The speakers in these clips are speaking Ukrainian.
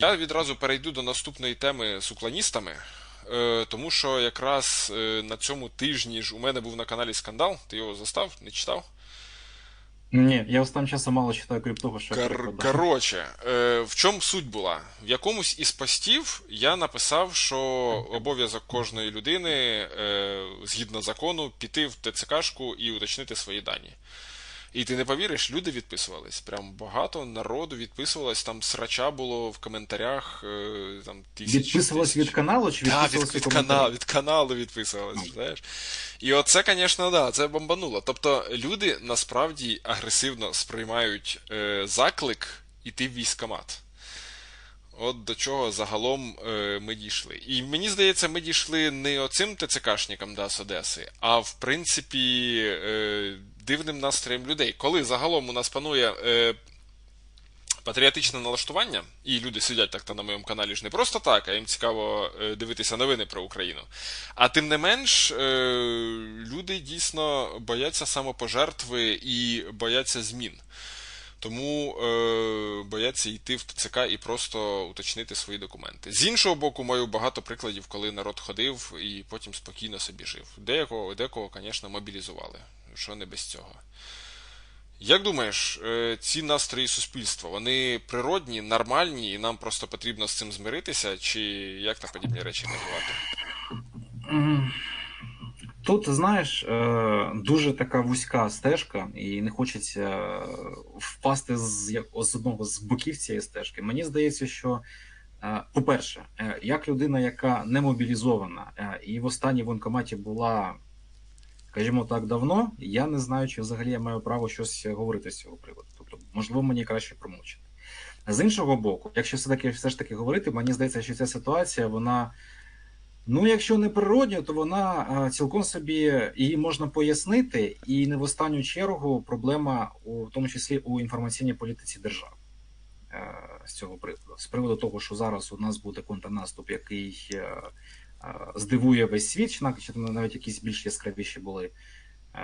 Я відразу перейду до наступної теми з уклоністами, е, тому що якраз е, на цьому тижні ж у мене був на каналі скандал. Ти його застав, не читав? Ні, я останнім часом мало читаю, крім того, що Кор- Коротше, е, в чому суть була? В якомусь із постів я написав, що обов'язок кожної людини, е, згідно закону, піти в ТЦКшку і уточнити свої дані. І ти не повіриш, люди відписувались. Прям багато народу відписувалось, там срача було в коментарях. е, Там, тисяч, Відписувалась тисяч. від каналу чи відписувалась від, від, каналу, від каналу відписувалась, знаєш. І оце, звісно, да, це бомбануло. Тобто люди насправді агресивно сприймають е, заклик іти в військкомат. От до чого загалом е, ми дійшли. І мені здається, ми дійшли не оцим ТЦКшникам да, з Одеси, а в принципі е, дивним настроєм людей. Коли загалом у нас панує е, патріотичне налаштування, і люди сидять так-то на моєму каналі ж не просто так, а їм цікаво е, дивитися новини про Україну. А тим не менш, е, люди дійсно бояться самопожертви і бояться змін. Тому е, бояться йти в ТЦК і просто уточнити свої документи. З іншого боку, маю багато прикладів, коли народ ходив і потім спокійно собі жив. Деякого, декого, звісно, мобілізували. Що не без цього. Як думаєш, е, ці настрої суспільства, вони природні, нормальні, і нам просто потрібно з цим змиритися, чи як на подібні речі реагувати? Тут, знаєш, е, дуже така вузька стежка, і не хочеться е, впасти з з одного з боків цієї стежки. Мені здається, що, по-перше, як людина, яка не мобілізована і в останній воєнкоматі була, скажімо так, давно, я не знаю, чи взагалі я маю право щось говорити з цього приводу. Тобто, можливо, мені краще промовчати. З іншого боку, якщо все таки все ж таки говорити, мені здається, що ця ситуація, вона. Ну, якщо не природня, то вона цілком собі її можна пояснити, і не в останню чергу проблема у в тому числі у інформаційній політиці держави е, з цього приводу. З приводу того, що зараз у нас буде контрнаступ, який е, здивує весь світ, чи навіть- якісь більш яскравіші були е,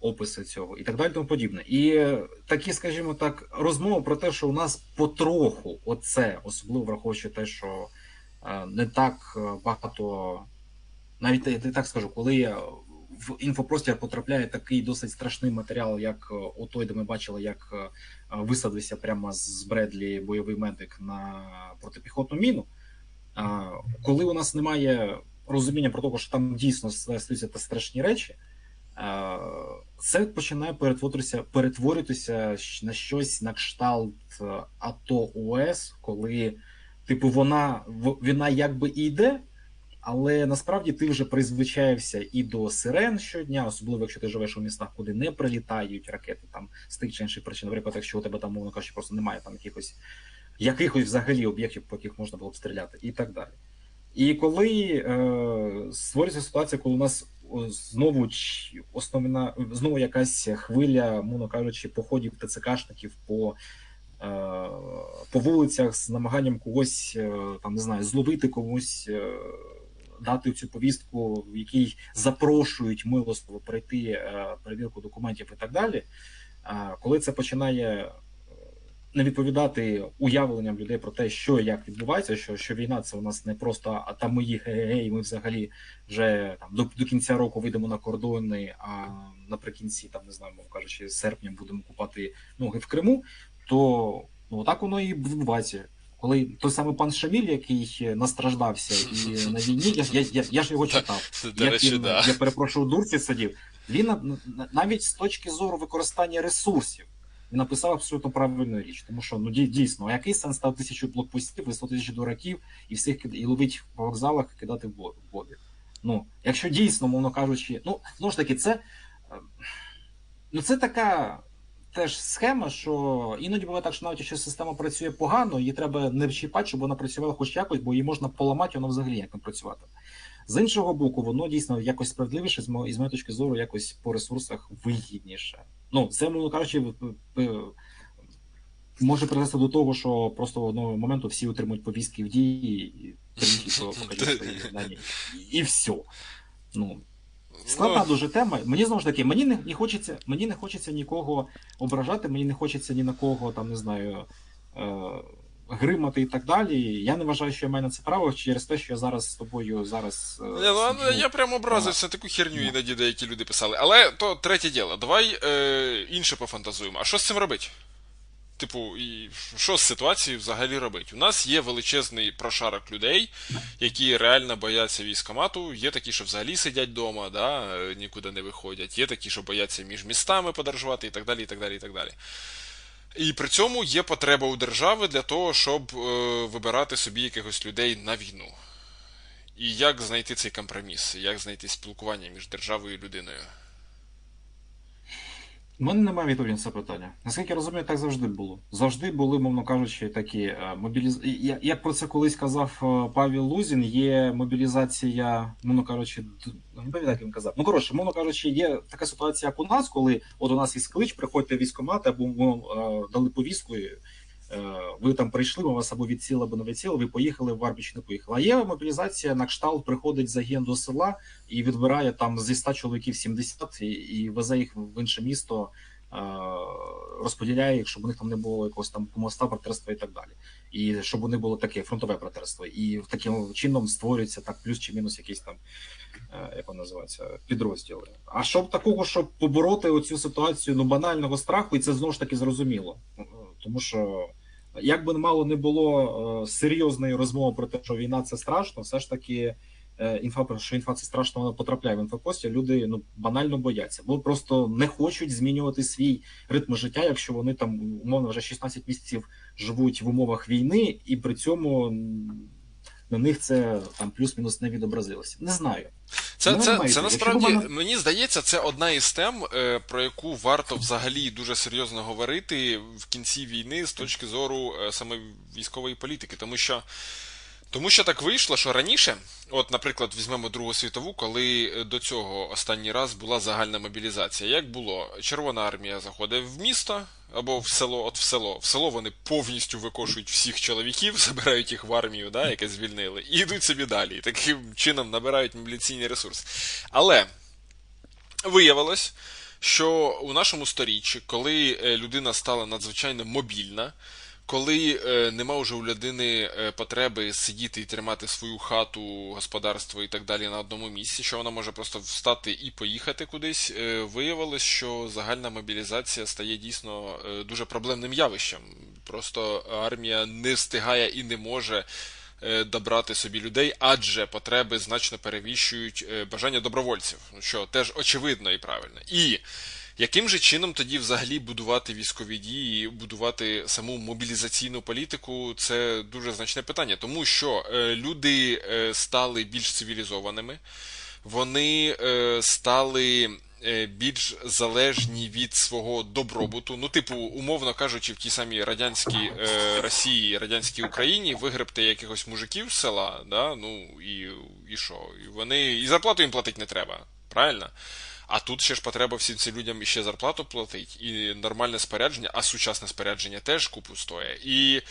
описи цього, і так далі, тому подібне. І е, такі, скажімо так, розмови про те, що у нас потроху, оце, особливо враховуючи те, що е, не так е, багато, навіть я так скажу, коли е, в інфопростір потрапляє такий досить страшний матеріал, як е, отой, де ми бачили, як е, висадився прямо з Бредлі бойовий медик на протипіхотну міну. Коли у нас немає розуміння про те, що там дійсно стаються та страшні речі, це починає перетворитися, перетворюватися на щось на кшталт е, АТО ОС, коли, типу, вона війна якби і йде, але насправді ти вже призвичаєвся і до сирен щодня, особливо якщо ти живеш у містах, куди не прилітають ракети там з тих чи інших причин. Наприклад, якщо у тебе там, мовно кажучи, просто немає там якихось якихось взагалі об'єктів, по яких можна було б стріляти, і так далі. І коли е, створюється ситуація, коли у нас знову основна знову якась хвиля, мовно кажучи, походів ТЦКшників по, е, по вулицях з намаганням когось е, там не знаю, зловити комусь. Е, Дати цю повістку, в якій запрошують милостиво пройти е, перевірку документів і так далі. Коли це починає не відповідати уявленням людей про те, що як відбувається, що, що війна це у нас не просто а там мої ге-ге-ге, ми взагалі вже там до, до кінця року вийдемо на кордони, а наприкінці, там не знаю, мов кажучи, серпня будемо купати ноги в Криму, то ну так воно і відбувається. Коли той самий пан Шаміль, який настраждався і на війні, я, я, я, я ж його читав. Як речі, він, да. я перепрошую, дурці сидів. Він на- на- навіть з точки зору використання ресурсів він написав абсолютно правильну річ, тому що ну дійсно, який сенс став тисячу блокпостів і 100 тисяч дураків і всіх і ловить по вокзалах і кидати в бо- бобі. Ну, якщо дійсно, мовно кажучи, ну знову ж таки, це е, ну це така теж схема, що іноді буває так, що навіть якщо система працює погано, її треба не чіпати, щоб вона працювала хоч якось, бо її можна поламати, вона взагалі як не працювати. З іншого боку, воно дійсно якось справедливіше, з мо- моєї точки зору, якось по ресурсах вигідніше. Ну, це, мовно кажучи, може привести до того, що просто в одного моменту всі отримують повістки в дії і. І все. Ну, Складна дуже тема. Мені знову ж таки, мені не, не хочеться, мені не хочеться нікого ображати, мені не хочеться ні на кого там не знаю. Е, гримати і так далі. Я не вважаю, що я маю на це право через те, що я зараз з тобою зараз. е, Не, ну, я прямо образився, таку херню іноді деякі люди писали. Але то третє діло. Давай е, інше пофантазуємо. А що з цим робити? Типу, і що з ситуацією взагалі робити? У нас є величезний прошарок людей, які реально бояться військомату. Є такі, що взагалі сидять вдома, да, е, нікуди не виходять. Є такі, що бояться між містами подорожувати і так далі. І так далі, і так далі. І при цьому є потреба у держави для того, щоб е, вибирати собі якихось людей на війну. І як знайти цей компроміс? Як знайти спілкування між державою і людиною? У мене немає відповіді на це питання. Наскільки я розумію, так завжди було. Завжди були, мовно кажучи, такі е, мобіліз... Як про це колись казав е, Павел Лузін, є мобілізація, мовно кажучи, ну, не пам'ятаю, він казав. Ну коротше, мовно кажучи, є така ситуація, як у нас, коли от у нас є клич, приходьте військомати або ми е, дали повістку. Е, Ви там прийшли, ми вас або відсіли, або не відсіли, ви поїхали в армію чи не поїхали. А є мобілізація на кшталт, приходить загін до села і відбирає там зі 100 чоловіків 70 і, і везе їх в інше місто, е, розподіляє їх, щоб у них там не було якогось там моста, братерства і так далі. І щоб вони було таке фронтове братерство. І таким чином створюється так плюс чи мінус якісь там, е, як воно називається, підрозділи. А щоб такого, щоб побороти оцю ситуацію ну, банального страху, і це знову ж таки зрозуміло. Тому що. Як би мало не було е, серйозної розмови про те, що війна це страшно, все ж таки е, інфа про що інфа це страшно, вона потрапляє в інфопості. Люди ну банально бояться, бо просто не хочуть змінювати свій ритм життя, якщо вони там умовно вже 16 місяців живуть в умовах війни, і при цьому на них це там плюс-мінус не відобразилося. Не знаю. Це, це, це насправді, мене- мені здається, це одна із тем, е, про яку варто взагалі дуже серйозно говорити в кінці війни з точки зору е, саме військової політики. Тому що, тому що так вийшло, що раніше, от, наприклад, візьмемо Другу світову, коли е, до цього останній раз була загальна мобілізація. Як було? Червона армія заходить в місто або в село, от в село. В село вони повністю викошують всіх чоловіків, забирають їх в армію, да, яке звільнили, і йдуть собі далі. Таким чином набирають мобіляційний ресурс. Але виявилось, що у нашому сторіччі, коли е, людина стала надзвичайно мобільна, коли е, нема вже у людини е, потреби сидіти і тримати свою хату, господарство і так далі на одному місці, що вона може просто встати і поїхати кудись, е, виявилось, що загальна мобілізація стає дійсно дуже проблемним явищем. Просто армія не встигає і не може добрати собі людей, адже потреби значно перевищують е, бажання добровольців, що теж очевидно і правильно. І яким же чином тоді взагалі будувати військові дії, будувати саму мобілізаційну політику, це дуже значне питання, тому що е, люди е, стали більш цивілізованими, вони е, стали більш залежні від свого добробуту. Ну, типу, умовно кажучи, в тій самій радянській е, Росії, радянській Україні вигребти якихось мужиків з села, да, ну і, і що? І вони і зарплату їм платити не треба, правильно? А тут ще ж потреба всім цим людям ще зарплату платить, і нормальне спорядження, а сучасне спорядження теж купу стоїть. І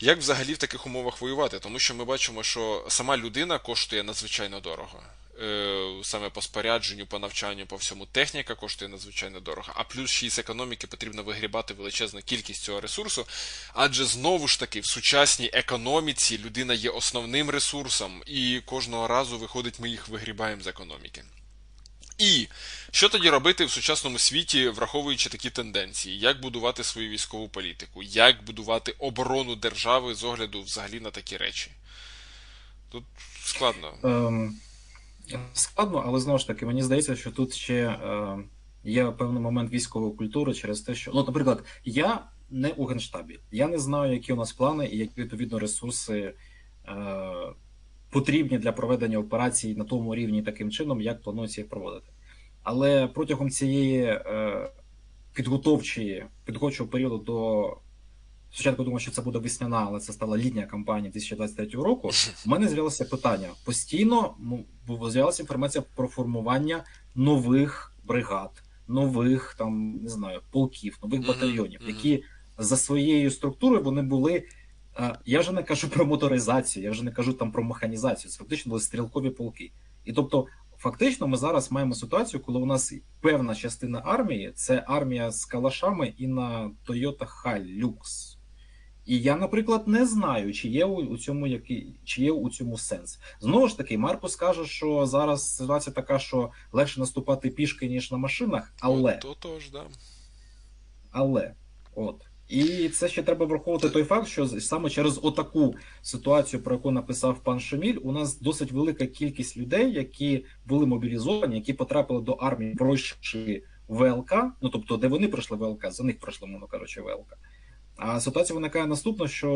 як взагалі в таких умовах воювати? Тому що ми бачимо, що сама людина коштує надзвичайно дорого. Е, Саме по спорядженню, по навчанню, по всьому техніка коштує надзвичайно дорого. А плюс ще й з економіки потрібно вигрібати величезну кількість цього ресурсу. Адже знову ж таки в сучасній економіці людина є основним ресурсом, і кожного разу виходить, ми їх вигрібаємо з економіки. І що тоді робити в сучасному світі, враховуючи такі тенденції? Як будувати свою військову політику? Як будувати оборону держави з огляду взагалі на такі речі? Тут складно. Ем, складно, але знову ж таки, мені здається, що тут ще е, є певний момент військової культури через те, що, ну, наприклад, я не у Генштабі, я не знаю, які у нас плани і які відповідно ресурси е, потрібні для проведення операцій на тому рівні таким чином, як планується їх проводити. Але протягом цієї е, підготовчої підготовчого періоду до спочатку думав, що це буде весняна, але це стала літня кампанія 2023 року. У мене з'явилося питання постійно. з'явилася інформація про формування нових бригад, нових там не знаю полків, нових батальйонів, які за своєю структурою вони були. Я вже не кажу про моторизацію, я вже не кажу там про механізацію. Це фактично були стрілкові полки. І тобто, фактично, ми зараз маємо ситуацію, коли у нас певна частина армії це армія з калашами і на Toyota Hilux. І я, наприклад, не знаю, чи є у, цьому який, чи є у цьому сенс. Знову ж таки, Маркус каже, що зараз ситуація така, що легше наступати пішки, ніж на машинах, але То тож, да. але от. І це ще треба враховувати той факт, що саме через отаку ситуацію, про яку написав пан Шеміль, у нас досить велика кількість людей, які були мобілізовані, які потрапили до армії, пройшли ВЛК, ну тобто, де вони пройшли ВЛК, за них пройшли, мовно кажучи, ВЛК. А ситуація виникає наступна, що,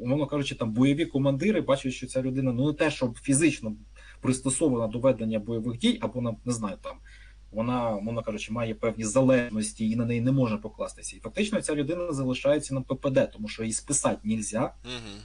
умовно кажучи, там бойові командири бачать, що ця людина ну не те, щоб фізично пристосована до ведення бойових дій, або не знаю там. Вона, мовно кажучи, має певні залежності і на неї не може покластися. І фактично ця людина залишається на ППД, тому що її списати нельзя,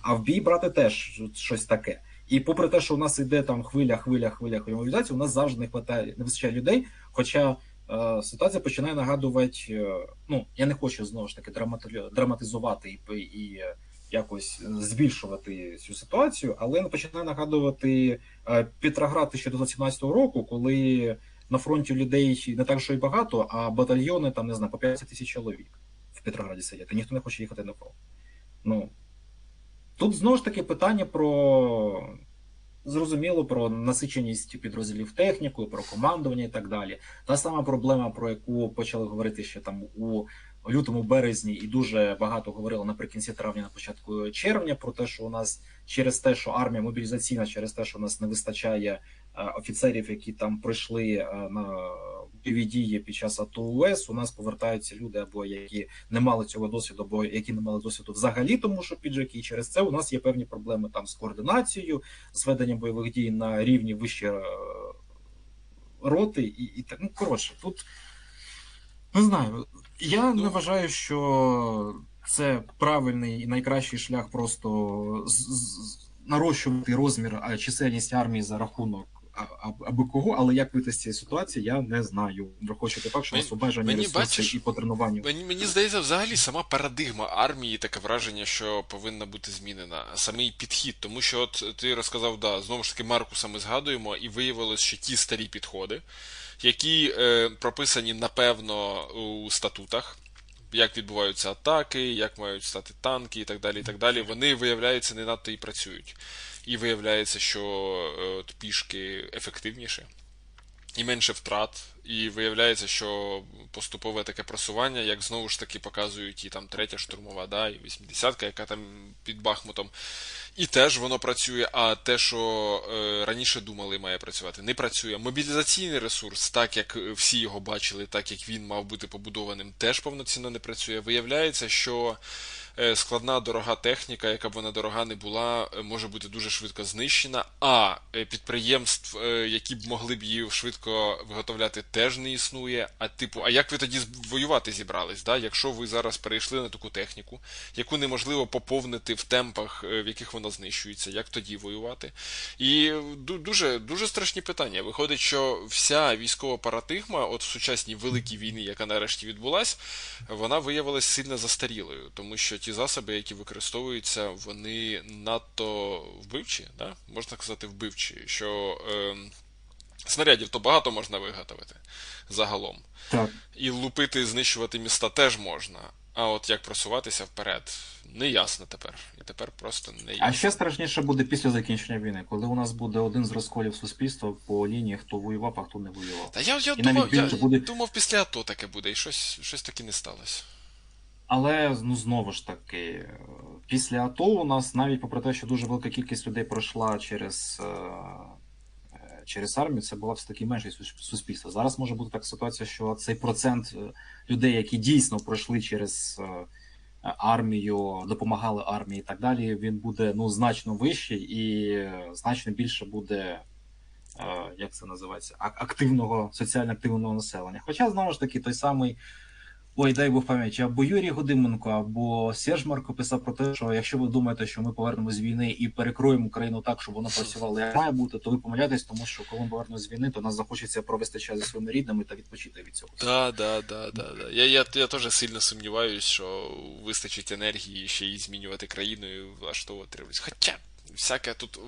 а в бій брати теж щось таке. І попри те, що у нас йде там хвиля, хвиля, хвиля, хвиля мобілізації, у нас завжди не хватає, не вистачає людей. Хоча е, ситуація починає нагадувати, е, ну я не хочу знову ж таки драмати- драматизувати і, і е, якось збільшувати цю ситуацію, але починає нагадувати е, Петроград 2017 року, коли на фронті людей не так, що й багато, а батальйони там не знаю, по 50 тисяч чоловік в Петрограді сидять, і ніхто не хоче їхати на фронт. Ну тут знову ж таки питання про зрозуміло про насиченість підрозділів технікою, про командування і так далі. Та сама проблема, про яку почали говорити ще там у лютому березні, і дуже багато говорили наприкінці травня, на початку червня, про те, що у нас через те, що армія мобілізаційна, через те, що у нас не вистачає е, офіцерів, які там пройшли е, на бойові дії під час АТО УС, у нас повертаються люди, або які не мали цього досвіду, або які не мали досвіду взагалі, тому що піджаки, і через це у нас є певні проблеми там з координацією, з веденням бойових дій на рівні вище е, роти, і, і так. Ну коротше, тут не знаю. Я не вважаю, що це правильний і найкращий шлях просто з- з- нарощувати розмір чисельність армії за рахунок аби кого, але як вийти з цієї ситуації, я не знаю. Враховуючи факт, що у нас обмежені ресурси бачиш, і по тренуванню. Мені, мені здається, взагалі сама парадигма армії таке враження, що повинна бути змінена. Самий підхід. Тому що от ти розказав, да, знову ж таки, Маркуса ми згадуємо, і виявилось, що ті старі підходи, які е, прописані напевно у статутах. Як відбуваються атаки, як мають стати танки і так далі, і так далі, вони виявляються не надто і працюють. І виявляється, що е, от, пішки ефективніше і менше втрат. І виявляється, що поступове таке просування, як знову ж таки показують і там третя штурмова, да, і 80-ка, яка там під Бахмутом. І теж воно працює, а те, що е, раніше думали, має працювати, не працює. Мобілізаційний ресурс, так як всі його бачили, так як він мав бути побудованим, теж повноцінно не працює. Виявляється, що складна дорога техніка, яка б вона дорога не була, е, може бути дуже швидко знищена. А е, підприємств, е, які б могли б її швидко виготовляти, теж не існує. А типу, а як ви тоді воювати зібрались? Да? Якщо ви зараз перейшли на таку техніку, яку неможливо поповнити в темпах, е, в яких вона знищується, як тоді воювати? І дуже, дуже страшні питання. Виходить, що вся військова парадигма, от в сучасній великій війні, яка нарешті відбулась, вона виявилась сильно застарілою, тому що ті засоби, які використовуються, вони надто вбивчі, да? можна сказати, вбивчі, що ем, снарядів то багато можна виготовити загалом. Так. І лупити, знищувати міста теж можна. А от як просуватися вперед, не ясно тепер. І тепер просто не ясно. А ще страшніше буде після закінчення війни, коли у нас буде один з розколів суспільства по лінії, хто воював, а хто не воював. Та я, я, думав, я буде- думав, після АТО таке буде, і щось, щось таки не сталося. Але ну знову ж таки, після АТО у нас навіть попри те, що дуже велика кількість людей пройшла через, е, е, через армію, це була все таки меншість суспільства. Зараз може бути така ситуація, що цей процент е, людей, які дійсно пройшли через армію, допомагали армії і так далі, він буде ну значно вищий і значно більше буде. Як це називається? Активного соціально активного населення. Хоча знову ж таки той самий Ой, дай Бог пам'яті, або Юрій Годименко, або Серж Марко писав про те, що якщо ви думаєте, що ми повернемось з війни і перекроємо Україну так, щоб вона працювала як має бути, то ви помиляєтесь, тому що коли ми повернемось з війни, то нас захочеться провести час зі своїми рідними та відпочити від цього. Да, да, да, да, да. Я, я, я теж сильно сумніваюсь, що вистачить енергії ще й змінювати країну і влаштовувати. Хоча, всяке тут